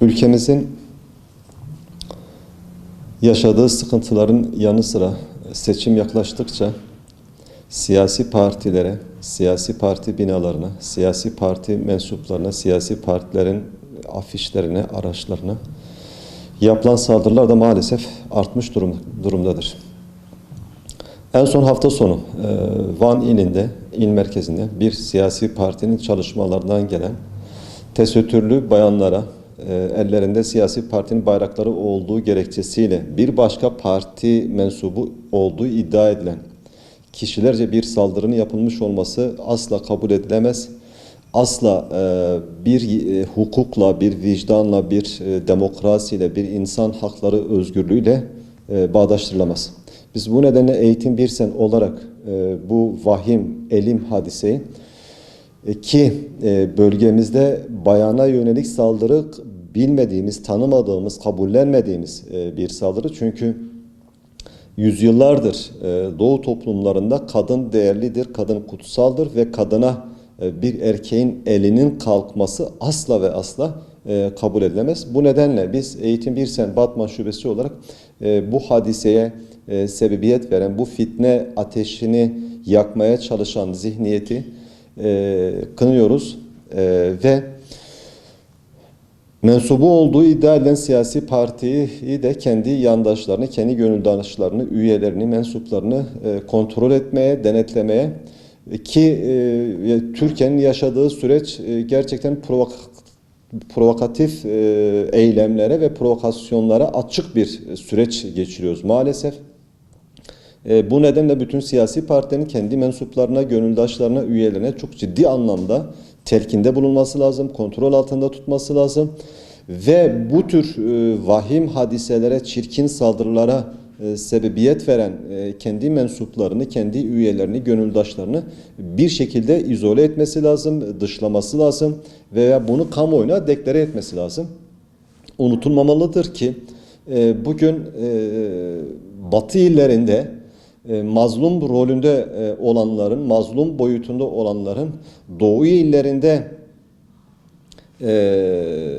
ülkemizin yaşadığı sıkıntıların yanı sıra seçim yaklaştıkça siyasi partilere, siyasi parti binalarına, siyasi parti mensuplarına, siyasi partilerin afişlerine, araçlarına yapılan saldırılar da maalesef artmış durum, durumdadır. En son hafta sonu e, Van ilinde, il merkezinde bir siyasi partinin çalışmalarından gelen tesettürlü bayanlara ellerinde siyasi partinin bayrakları olduğu gerekçesiyle bir başka parti mensubu olduğu iddia edilen kişilerce bir saldırının yapılmış olması asla kabul edilemez. Asla e, bir e, hukukla, bir vicdanla, bir e, demokrasiyle, bir insan hakları özgürlüğüyle e, bağdaştırılamaz. Biz bu nedenle Eğitim Bir Sen olarak e, bu vahim, elim hadiseyi e, ki e, bölgemizde bayana yönelik saldırı bilmediğimiz, tanımadığımız, kabullenmediğimiz e, bir saldırı. Çünkü yüzyıllardır e, Doğu toplumlarında kadın değerlidir, kadın kutsaldır ve kadına e, bir erkeğin elinin kalkması asla ve asla kabul edilemez. Bu nedenle biz Eğitim Bir Sen Batman Şubesi olarak bu hadiseye sebebiyet veren, bu fitne ateşini yakmaya çalışan zihniyeti kınıyoruz ve mensubu olduğu iddia edilen siyasi partiyi de kendi yandaşlarını, kendi gönüldaşlarını, üyelerini, mensuplarını e, kontrol etmeye, denetlemeye ki e, Türkiye'nin yaşadığı süreç e, gerçekten provok provokatif eylemlere ve provokasyonlara açık bir süreç geçiriyoruz maalesef. Bu nedenle bütün siyasi partilerin kendi mensuplarına, gönüldaşlarına, üyelerine çok ciddi anlamda telkinde bulunması lazım, kontrol altında tutması lazım. Ve bu tür e, vahim hadiselere, çirkin saldırılara e, sebebiyet veren e, kendi mensuplarını, kendi üyelerini, gönüldaşlarını bir şekilde izole etmesi lazım, dışlaması lazım veya bunu kamuoyuna deklare etmesi lazım. Unutulmamalıdır ki e, bugün e, Batı illerinde mazlum rolünde e, olanların, mazlum boyutunda olanların Doğu illerinde e,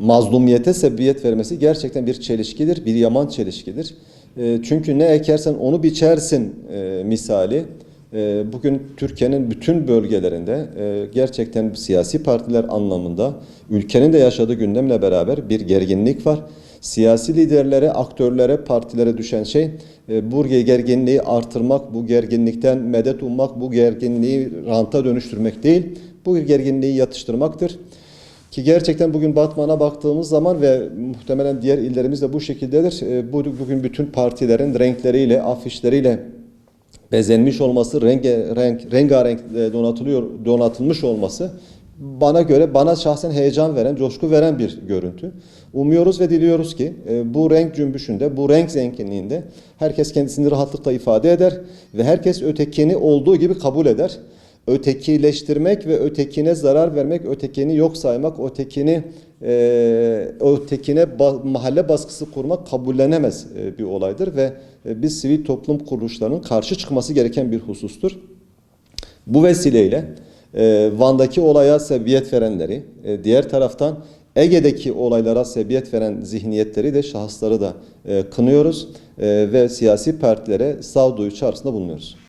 mazlumiyete sebebiyet vermesi gerçekten bir çelişkidir, bir yaman çelişkidir. E, çünkü ne ekersen onu biçersin e, misali. E, bugün Türkiye'nin bütün bölgelerinde e, gerçekten siyasi partiler anlamında ülkenin de yaşadığı gündemle beraber bir gerginlik var. Siyasi liderlere, aktörlere, partilere düşen şey e, bu gerginliği artırmak, bu gerginlikten medet ummak, bu gerginliği ranta dönüştürmek değil, bu gerginliği yatıştırmaktır. Ki gerçekten bugün Batman'a baktığımız zaman ve muhtemelen diğer illerimiz de bu şekildedir. E, bu, bugün bütün partilerin renkleriyle, afişleriyle bezenmiş olması, renk, renk, rengarenk e, donatılıyor, donatılmış olması bana göre, bana şahsen heyecan veren, coşku veren bir görüntü. Umuyoruz ve diliyoruz ki e, bu renk cümbüşünde, bu renk zenginliğinde herkes kendisini rahatlıkla ifade eder ve herkes ötekini olduğu gibi kabul eder. Ötekileştirmek ve ötekine zarar vermek, ötekini yok saymak, ötekini e, ötekine ba mahalle baskısı kurmak kabullenemez e, bir olaydır ve e, biz sivil toplum kuruluşlarının karşı çıkması gereken bir husustur. Bu vesileyle e, Van'daki olaya sebebiyet verenleri, e, diğer taraftan Ege'deki olaylara sebebiyet veren zihniyetleri de şahısları da e, kınıyoruz e, ve siyasi partilere sağduyu çağrısında bulunuyoruz.